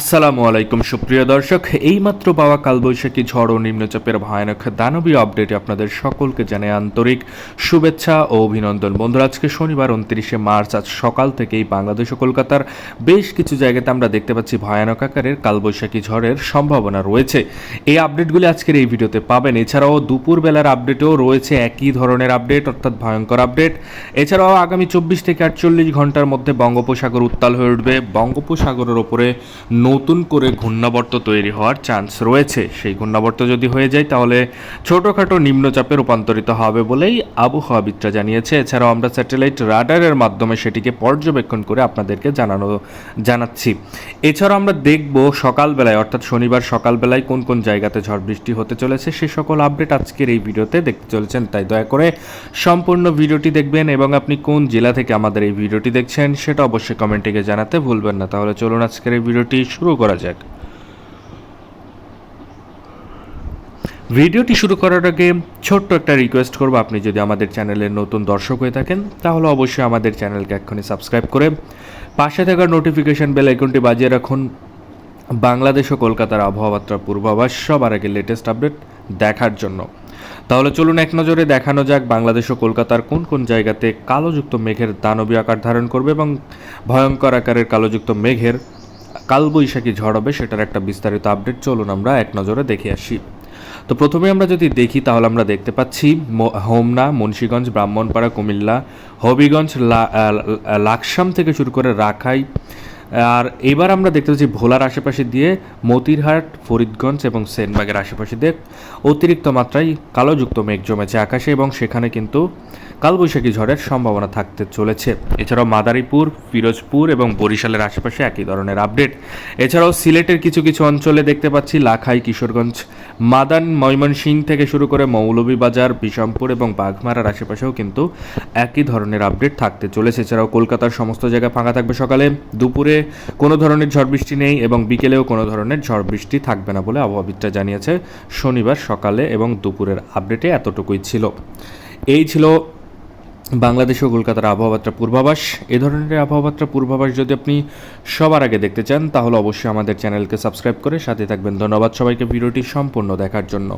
আসসালামু আলাইকুম, সুপ্রিয় দর্শক। এইমাত্র পাওয়া কালবৈশাখী ঝড় ও নিম্নচাপের ভয়ানক দানবীয় আপডেটে আপনাদের সকলকে জানাই আন্তরিক শুভেচ্ছা ও অভিনন্দন। বন্ধুরা, আজকে শনিবার উনত্রিশে মার্চ, আজ সকাল থেকেই বাংলাদেশ ও কলকাতার বেশ কিছু জায়গাতে আমরা দেখতে পাচ্ছি ভয়ানক আকারের কালবৈশাখী ঝড়ের সম্ভাবনা রয়েছে। এই আপডেটগুলি আজকের এই ভিডিওতে পাবেন। এছাড়াও দুপুরবেলার আপডেটেও রয়েছে একই ধরনের আপডেট, অর্থাৎ ভয়ঙ্কর আপডেট। এছাড়াও আগামী চব্বিশ থেকে আটচল্লিশ ঘণ্টার মধ্যে বঙ্গোপসাগর উত্তাল হয়ে উঠবে। বঙ্গোপসাগরের ওপরে নতুন করে ঘূর্ণাবর্ত তৈরি হওয়ার চান্স রয়েছে। সেই ঘূর্ণাবর্ত যদি হয়ে যায়, তাহলে ছোটোখাটো নিম্নচাপে রূপান্তরিত হবে বলেই আবহাওয়াবিদরা জানিয়েছে। এছাড়াও আমরা স্যাটেলাইট রাডারের মাধ্যমে সেটিকে পর্যবেক্ষণ করে আপনাদেরকে জানানো, জানাচ্ছি। এছাড়াও আমরা দেখব সকালবেলায়, অর্থাৎ শনিবার সকালবেলায় কোন কোন জায়গাতে ঝড় বৃষ্টি হতে চলেছে, সে সকল আপডেট আজকের এই ভিডিওতে দেখতে চলেছেন। তাই দয়া করে সম্পূর্ণ ভিডিওটি দেখবেন এবং আপনি কোন জেলা থেকে আমাদের এই ভিডিওটি দেখছেন, সেটা অবশ্যই কমেন্টে জানাতে ভুলবেন না। তাহলে চলুন আজকের এই ভিডিওটি শুরু করা যাক। ভিডিওটি শুরু করার আগে ছোট্ট একটা রিকোয়েস্ট করব, আপনি যদি আমাদের চ্যানেলের নতুন দর্শক হয়ে থাকেন, তাহলে অবশ্যই আমাদের চ্যানেলকে এক্ষুনি সাবস্ক্রাইব করে পাশে থাকা নোটিফিকেশন বেল আইকনটি বাজিয়ে রাখুন। বাংলাদেশ ও কলকাতার আবহাওয়াত্রার পূর্বাভাস, সবার আগে লেটেস্ট আপডেট দেখার জন্য। তাহলে চলুন এক নজরে দেখানো যাক বাংলাদেশ ও কলকাতার কোন কোন জায়গাতে কালোযুক্ত মেঘের দানবী আকার ধারণ করবে এবং ভয়ঙ্কর আকারের কালোযুক্ত মেঘের কালবৈশাখী ঝড় হবে, সেটার একটা বিস্তারিত আপডেট চলুন আমরা এক নজরে দেখে আসি। তো প্রথমে আমরা যদি দেখি, তাহলে আমরা দেখতে পাচ্ছি হোমনা, মুন্সীগঞ্জ, ব্রাহ্মণপাড়া, কুমিল্লা, হবিগঞ্জ লাকসাম থেকে শুরু করে রাখাই আর এবার আমরা দেখতে পাচ্ছি ভোলার আশেপাশে দিয়ে মতিরহাট, ফরিদগঞ্জ এবং সেনবাগের আশেপাশে দিয়ে অতিরিক্ত মাত্রায় কালোযুক্ত মেঘ জমেছে আকাশে এবং সেখানে কিন্তু কালবৈশাখী ঝড়ের সম্ভাবনা থাকতে চলেছে। এছাড়াও মাদারীপুর ফিরোজপুর এবং বরিশালের আশেপাশে একই ধরনের আপডেট। এছাড়াও সিলেটের কিছু কিছু অঞ্চলে দেখতে পাচ্ছি লাখাই, কিশোরগঞ্জ, মাদান ময়মনসিংহ থেকে শুরু করে মৌলভীবাজার, বিশামপুর এবং বাঘমারার আশেপাশেও কিন্তু একই ধরনের আপডেট থাকতে চলেছে। এছাড়াও কলকাতার সমস্ত জায়গায় ফাঁকা থাকবে সকালে। দুপুরে কোনো ধরনের ঝড় বৃষ্টি নেই এবং বিকেলেও কোনো ধরনের ঝড় বৃষ্টি থাকবে না বলে আবহাওয়াবিদরা জানিয়েছে। শনিবার সকালে এবং দুপুরের আপডেটে এতটুকুই ছিল। এই ছিল বাংলাদেশ ও কলকাতার আবহাওয়াত্রা পূর্বাভাস। এ ধরনের আবহাওয়াত্রা পূর্বাভাস যদি আপনি সবার আগে দেখতে চান, তাহলে অবশ্যই আমাদের চ্যানেলকে সাবস্ক্রাইব করে সাথে থাকবেন। ধন্যবাদ সবাইকে ভিডিওটি সম্পূর্ণ দেখার জন্য।